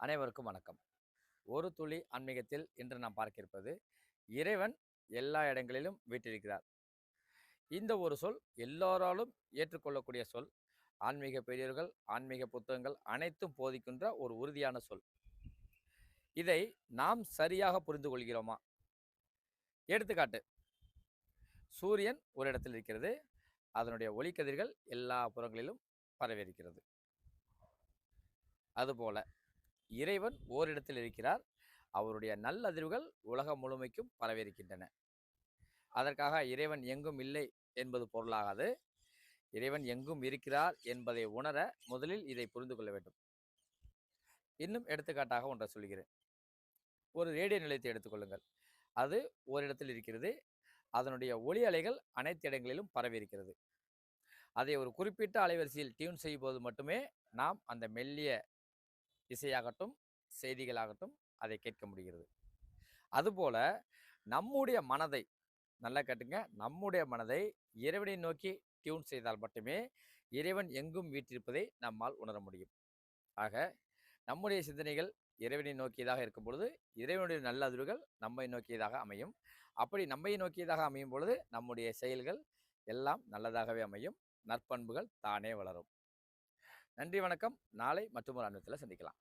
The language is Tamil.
அனைவருக்கும் வணக்கம். ஒரு துளி ஆன்மீகத்தில் இன்று நாம் பார்க்க இருப்பது இறைவன் எல்லா இடங்களிலும் வீட்டிருக்கிறார் இந்த ஒரு சொல் எல்லோராலும் ஏற்றுக்கொள்ளக்கூடிய சொல். ஆன்மீக பெரியவர்கள் ஆன்மீக புத்தகங்கள் அனைத்தும் போதிக்கின்ற ஒரு உறுதியான சொல். இதை நாம் சரியாக புரிந்து கொள்கிறோமா? எடுத்துக்காட்டு. சூரியன் ஒரு இடத்தில் இருக்கிறது. அதனுடைய ஒளிக்கதிர்கள் எல்லா புறங்களிலும் பரவியிருக்கிறது அதுபோல இறைவன் ஓரிடத்தில் இருக்கிறார். அவருடைய நல்லதிர்வுகள் உலகம் முழுமைக்கும் பரவியிருக்கின்றன. அதற்காக இறைவன் எங்கும் இல்லை என்பது பொருளாகாது. இறைவன் எங்கும் இருக்கிறார் என்பதை உணர முதலில் இதை புரிந்து கொள்ள வேண்டும். இன்னும் எடுத்துக்காட்டாக ஒன்றை சொல்கிறேன் ஒரு ரேடியோ நிலையத்தை எடுத்துக்கொள்ளுங்கள் அது ஓரிடத்தில் இருக்கிறது. அதனுடைய ஒளி அலைகள் அனைத்து இடங்களிலும் பரவி இருக்கிறது அதை ஒரு குறிப்பிட்ட அலைவரிசையில் டியூன் செய்யும் போது மட்டுமே நாம் அந்த மெல்லிய இசையாகட்டும் செய்திகளாகட்டும் அதை கேட்க முடிகிறது. அதுபோல நம்முடைய மனதை நல்லா கேட்டுங்க. நம்முடைய மனதை இறைவனை நோக்கி டியூன் செய்தால் மட்டுமே இறைவன் எங்கும் வீற்றிருப்பதை நம்மால் உணர முடியும். ஆக நம்முடைய சிந்தனைகள் இறைவனை நோக்கியதாக இருக்கும் பொழுது இறைவனுடைய நல்ல அதிர்வுகள் நம்மை நோக்கியதாக அமையும். அப்படி நம்மை நோக்கியதாக அமையும் பொழுது நம்முடைய செயல்கள் எல்லாம் நல்லதாகவே அமையும். நற்பண்புகள் தானே வளரும். நன்றி வணக்கம். நாளை மற்றும் ஒரு அனுபவத்தில் சந்திக்கலாம்.